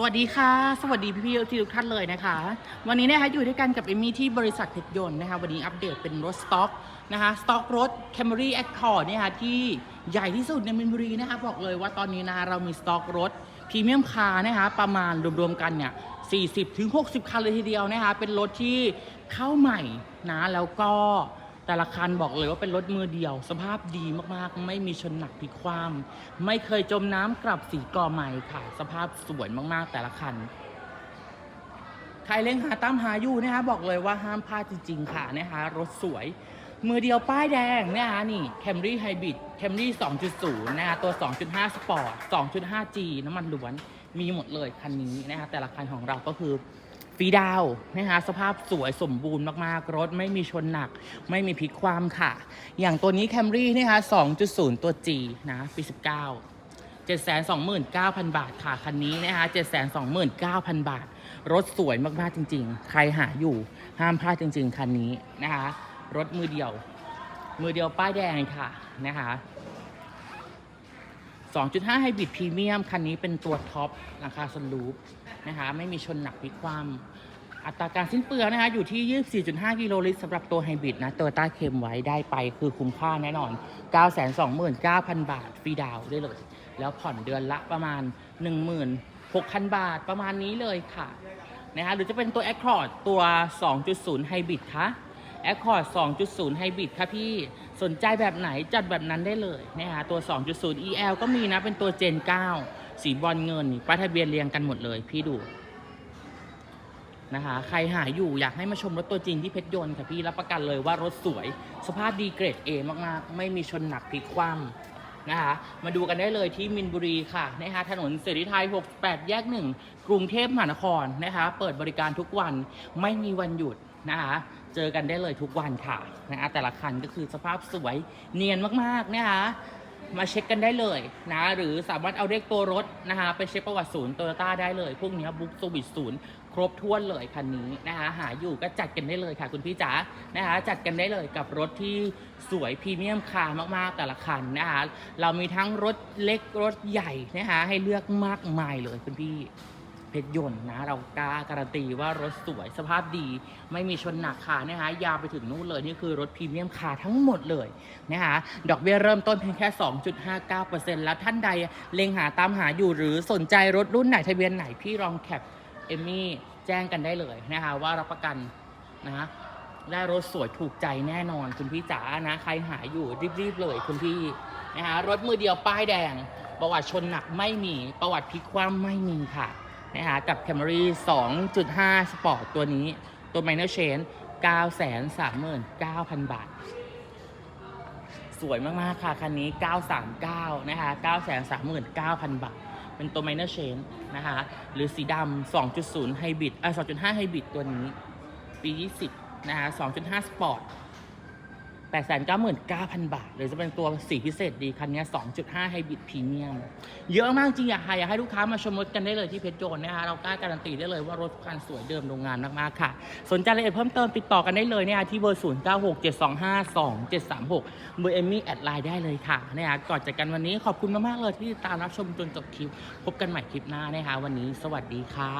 สวัสดีค่ะ สวัสดีพี่ๆทุกท่านเลยนะคะ วันนี้นะคะอยู่ด้วยกันกับเอมี่ที่บริษัทเพชรยนต์นะคะ วันนี้อัปเดตเป็นรถสต็อกนะคะสต็อกรถ Camry Accord เนี่ยค่ะที่ใหญ่ที่สุดในมินบุรีนะคะบอกเลยว่าตอนนี้นะคะเรามีสต็อกรถพรีเมียมคาร์นะคะประมาณรวมๆกันเนี่ย40ถึง60 คันเลยทีเดียวนะคะเป็นรถที่เข้าใหม่นะแล้วก็ แต่ละคันบอกเลยว่าเป็นรถมือเดียว สภาพดีมากๆ ไม่มีชนหนักพลิกคว่ำไม่เคยจมน้ำกลับสีกอใหม่ค่ะ สภาพสวยมากๆ แต่ละคันใครเล่งหาตามหาอยู่นะคะบอกเลยว่าห้ามพลาดจริง ๆ ค่ะนะคะรถสวย มือเดียวป้ายแดงนะคะนี่ Camry Hybrid Camry 2.0 นะคะตัว 2.5 Sport 2.5G น้ำมันล้วนมีหมดเลยคันนี้นะคะแต่ละคันของเราก็คือ ฟรีดาวนะคะสภาพสวยสมบูรณ์มากๆ รถไม่มีชนหนัก ไม่มีพลิกความค่ะ อย่างตัวนี้ Camry นะคะ2.0 ตัว G นะปี 19 729,000 บาทค่ะ คันนี้นะคะ729,000 บาท รถสวยมากๆจริง ๆ ใครหาอยู่ห้ามพลาดจริง ๆ คันนี้นะคะ รถมือเดียว มือเดียวป้ายแดงค่ะนะคะ 2.5ไฮบริดพรีเมียมคันนี้เป็นตัวท็อปราคาสลูปนะคะไม่มีชนหนักพลิกคว่ำอัตราการสิ้นเปลืองนะคะอยู่ที่ 24.5 กิโลลิตรสำหรับตัวไฮบริดนะตัวต้าเคมไว้ได้ไปคือคุ้มค่าแน่นอน 929,000 บาทฟรีดาวน์ได้เลย แล้วผ่อนเดือนละประมาณ 16,000 บาทประมาณนี้เลยค่ะนะคะหรือจะเป็นตัว Accord ตัว 2.0ไฮบริดคะ Accord 2.0ไฮบริดค่ะพี่ สนใจแบบไหนจัดแบบนั้นได้เลยนะคะตัว 2.0 EL ก็มีนะเป็นตัว Gen 9 สีบอลเงินป้ายทะเบียนเรียงกันหมดเลย พี่ดูนะคะใครหาอยู่อยากให้มาชมรถตัวจริงที่เพชรยนต์ค่ะพี่รับประกันเลยว่ารถสวย สภาพดีเกรด A มากๆ ไม่มีชนหนักพลิกคว่ำนะคะมาดูกันได้เลยที่มินบุรีค่ะนะคะถนนเสรีไทย 68 แยก 1 กรุงเทพมหานครนะคะเปิดบริการทุกวันไม่มีวันหยุด นะคะเจอกันได้เลยทุกวันค่ะนะคะแต่ละคันก็คือสภาพสวยเนียนมากๆนะคะมาเช็คกันได้เลยนะหรือสามารถเอาเลขตัวรถนะคะไปเช็คประวัติศูนย์โตโยต้าได้เลย พวกนี้บุ๊กสวิตศูนย์ครบถ้วนเลยคันนี้นะคะหาอยู่ก็จัดกันได้เลยค่ะคุณพี่จ๋านะคะจัดกันได้เลยกับรถที่สวยพรีเมียมคามากๆแต่ละคันนะคะเรามีทั้งรถเล็กรถใหญ่นะคะให้เลือกมากมายเลยคุณพี่ เพชรยนต์นะ เรากล้าการันตีว่ารถสวยสภาพดี ไม่มีชนหนักค่ะนะคะยาวไปถึงนู่นเลยนี่คือรถพรีเมียมคาร์ทั้งหมดเลยนะคะดอกเบี้ยเริ่มต้นเพียงแค่ 2.59%แล้วท่านใดเล็งหาตามหาอยู่หรือสนใจรถรุ่นไหนทะเบียนไหนพี่ลองแคปเอมมี่แจ้งกันได้เลยนะคะว่ารับประกันนะได้รถสวยถูกใจแน่นอนคุณพี่จ๋านะใครหาอยู่รีบๆเลยคุณพี่นะคะรถมือเดียวป้ายแดง ประวัติชนหนักไม่มี ประวัติพลิกคว่ำไม่มีค่ะ นะคะกับ Camry 2.5 Sport ตัวนี้ตัว Minor Change 939,000 บาท สวยมาก ๆ ค่ะ คันนี้ 939 นะคะ 939,000 บาท เป็นตัว Minor Change นะคะ หรือสีดำ2.0 Hybrid เอ่อ2.5 Hybrid ตัวนี้ ปี 20 นะคะ 2.5 Sport 899,000 บาทหรือจะเป็นตัวสีพิเศษดีคันนี้ 2.5 ไฮบริดพรีเมียม เยอะมากจริงอยากให้อยากให้ลูกค้ามาชมรถกันได้เลยที่เพชรโจนนะคะเรากล้าการันตีได้เลยว่ารถคันสวยเดิมโรงงานมากๆค่ะ สนใจรายละเอียดเพิ่มเติมติดต่อกันได้เลยนะคะที่เบอร์ 0967252736 เบอร์เอมมี่แอดไลน์ได้เลยค่ะนะคะก่อนจากกันวันนี้ขอบคุณมากๆเลยที่ติดตามรับชมจนจบคลิป พบกันใหม่คลิปหน้านะคะวันนี้ สวัสดีค่ะ